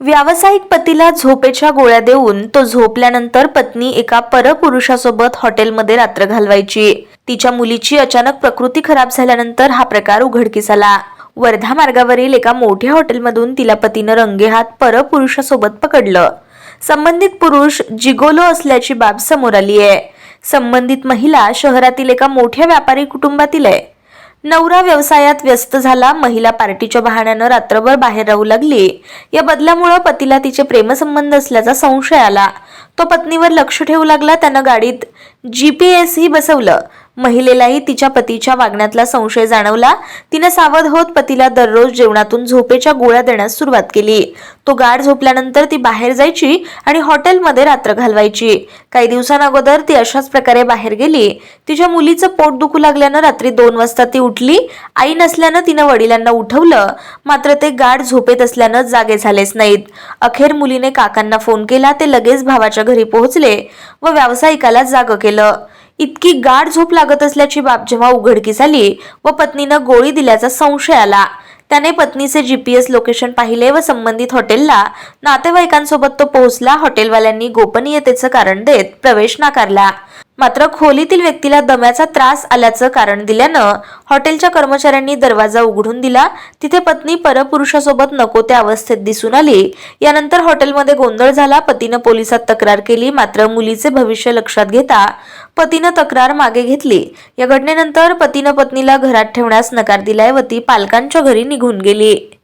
व्यावसायिक पतीला झोपेच्या गोळ्या देऊन तो झोपल्यानंतर पत्नी एका परपुरुषासोबत हॉटेलमध्ये रात्र घालवायची. तिच्या मुलीची अचानक प्रकृती खराब झाल्यानंतर हा प्रकार उघडकीस आला वर्धा मार्गावरील एका मोठ्या हॉटेलमधून तिला पतीनं रंगेहात परपुरुषासोबत पकडलं. संबंधित पुरुष जिगोलो असल्याची बाब समोर आली आहे संबंधित महिला शहरातील एका मोठ्या व्यापारी कुटुंबातील आहे. नवरा व्यवसायात व्यस्त झाला महिला पार्टीच्या बहाण्यानं रात्रभर बाहेर राहू लागली. या बदलामुळं पतीला तिचे प्रेमसंबंध असल्याचा संशय आला. तो पत्नीवर लक्ष ठेवू लागला त्यानं गाडीत जी पी एसही बसवलं. महिलेलाही तिच्या पतीच्या वागण्यातला संशय जाणवला. तिनं सावध होत पतीला दररोज जेवणातून झोपेच्या गोळ्या देण्यास सुरुवात केली. तो गाढ झोपल्यानंतर ती बाहेर जायची आणि हॉटेलमध्ये रात्र घालवायची. काही दिवसांअगोदर ती अशाच प्रकारे बाहेर गेली. तिच्या मुलीचं पोट दुखू लागल्यानं रात्री दोन वाजता ती उठली. आई नसल्यानं तिनं वडिलांना उठवलं. मात्र ते गाढ झोपेत असल्यानं जागे झालेच नाहीत. अखेर मुलीने काकांना फोन केला. ते लगेच भावाच्या घरी पोहोचले व व्यावसायिकाला जाग केलं. इतकी गाढ झोप लागत असल्याची बाब जेव्हा उघडकीस आली व पत्नीनं गोळी दिल्याचा संशय आला. त्याने पत्नीचे जीपीएस लोकेशन पाहिले व संबंधित हॉटेलला नातेवाईकांसोबत तो पोहोचला. हॉटेलवाल्यांनी गोपनीयतेचं कारण देत प्रवेश नाकारला. मात्र खोलीतील व्यक्तीला दम्याचा त्रास आल्याचं कारण दिल्यानं हॉटेलच्या कर्मचाऱ्यांनी दरवाजा उघडून दिला. तिथे पत्नी परपुरुषासोबत नको त्या अवस्थेत दिसून आली. यानंतर हॉटेलमध्ये गोंधळ झाला. पतीनं पोलिसात तक्रार केली. मात्र मुलीचे भविष्य लक्षात घेता पतीनं तक्रार मागे घेतली. या घटनेनंतर पतीनं पत्नीला घरात ठेवण्यास नकार दिलाय व ती पालकांच्या घरी निघून गेली.